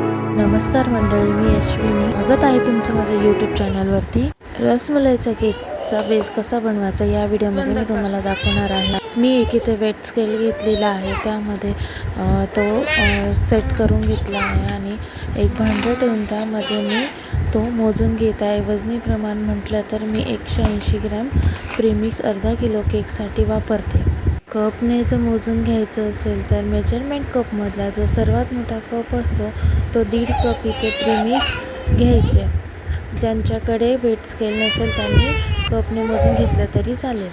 नमस्कार मंडळी मी यशविनी स्वागत आहे तुमचं माझ्या यूट्यूब चॅनलवरती रसमलाईचा केकचा बेस कसा बनवायचा या व्हिडिओमध्ये मी तुम्हाला दाखवणार आहे. मी एक इथे वेट स्केल घेतलेला आहे. त्यामध्ये तो सेट करून घेतला आहे आणि एक भांडं ठेवून त्यामध्ये मी तो मोजून घेत आहे. वजनी प्रमाण म्हटलं तर मी एकशे ऐंशी ग्रॅम प्रीमिक्स अर्धा किलो केकसाठी वापरते. कपने जर मोजून घ्यायचं असेल तर मेजरमेंट कपमधला जो सर्वात मोठा कप असतो तो दीड कप इथे प्रीमिक्स घ्यायचे. ज्यांच्याकडे वेट स्केल नसेल त्यांनी कपने मोजून घेतलं तरी चालेल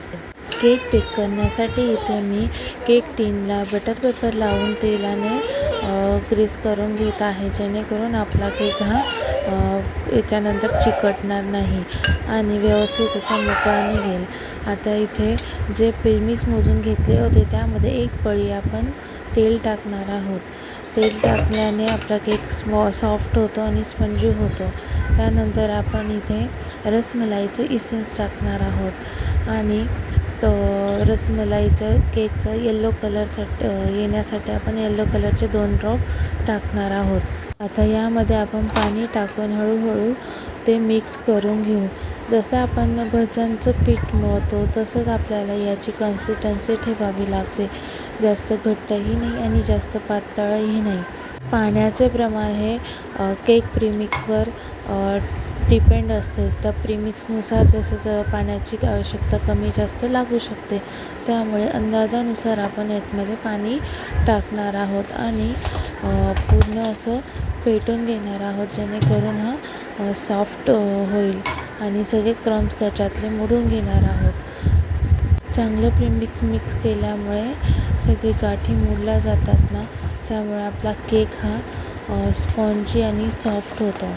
केक बेक करण्यासाठी इथे मी केक टीनला बटर पेपर लावून तेलाने ग्रीस करून घेत आहे जेणेकरून आपला केक हा याच्यानंतर चिकटणार नाही. आणि व्यवस्थित असा मोकळा निघेल. आता इथे जे प्रेमिक्स मोजून घेतले होते त्यामध्ये एक पळी आपण तेल टाकणार आहोत. तेल टाकल्याने आपला केक स्मॉ सॉफ्ट होतो आणि स्पंजी होतो. त्यानंतर आपण इथे रसमलाईचं इसेन्स टाकणार आहोत. आणि तो रसमलाईचं केकचं येल्लो कलरसाठी येण्यासाठी आपण येल्लो कलरचे दोन ड्रॉप टाकणार आहोत. आता यामध्ये आपण पाणी टाकून हळूहळू ते मिक्स करून घेऊ. जसं आपण भज्यांचं पीठ मळतो तसंच आपल्याला याची कन्सिस्टन्सी ठेवावी लागते. जास्त घट्टही नाही आणि जास्त पातळही नाही. पाण्याचे प्रमाण हे केक प्रीमिक्सवर डिपेंड असते. त्या प्रीमिक्सनुसार जसं ज पाण्याची आवश्यकता कमी जास्त लागू शकते त्यामुळे अंदाजानुसार आपण यातमध्ये पाणी टाकणार आहोत आणि पूर्ण असं फेटून घेणार आहोत जेणेकरून हा सॉफ्ट होईल आणि सगळे क्रम्स त्याच्यातले मोडून घेणार आहोत. चांगलं प्रिमिक्स मिक्स केल्यामुळे सगळी गाठी मोडल्या जातात ना त्यामुळे आपला केक हा स्पॉन्जी आणि सॉफ्ट होतो.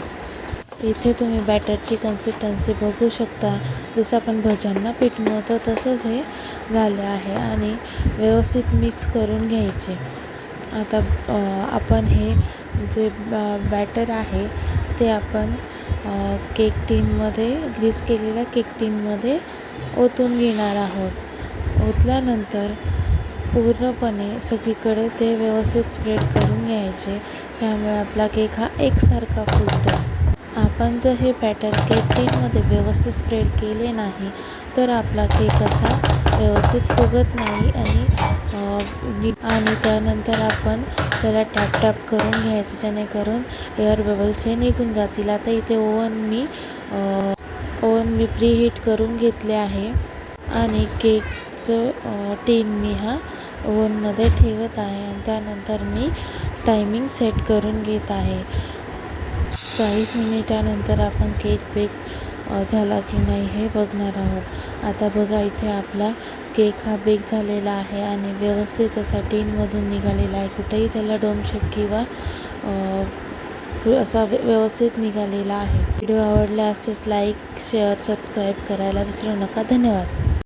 इथे तुम्ही बॅटरची कन्सिस्टन्सी बघू शकता. जसं आपण भज्यांना पीठ मिळतो तसंच हे झाले आहे आणि व्यवस्थित मिक्स करून घ्यायचे. आता आपण हे जे बॅटर आहे ते आपण केक टीनमध्ये ग्रीस केलेल्या केक टीनमध्ये ओतून घेणार आहोत. ओतल्यानंतर पूर्णपणे सगळीकडे ते व्यवस्थित स्प्रेड करून घ्यायचे. त्यामुळे आपला केक हा एकसारखा फुलतो. आपण जर हे बॅटर केक टीनमध्ये व्यवस्थित स्प्रेड केले नाही तर आपला केक असा व्यवस्थित फुगत नाही आणि आणि त्यानंतर आपण त्याला टॅप टॅप करून घ्यायचे जेणेकरून एअर बबल्स हे निघून जातील. आता इथे ओव्हन मी ओव्हन मी प्री हीट करून घेतले आहे आणि केकचं टीन मी हा ओव्हनमध्ये ठेवत आहे आणि त्यानंतर मी टायमिंग सेट करून घेत आहे. चाळीस मिनिटानंतर आपण केक बेक झाला की नाही हे बघणार आहोत. आता बघा इथे आपला केक हा बेक झालेला आहे आणि व्यवस्थित असा टीनमधून निघालेला आहे. कुठेही त्याला डोमशेप किंवा असा व्यवस्थित निघालेला आहे. व्हिडिओ आवडला असेच लाईक शेअर सबस्क्राईब करायला विसरू नका. धन्यवाद.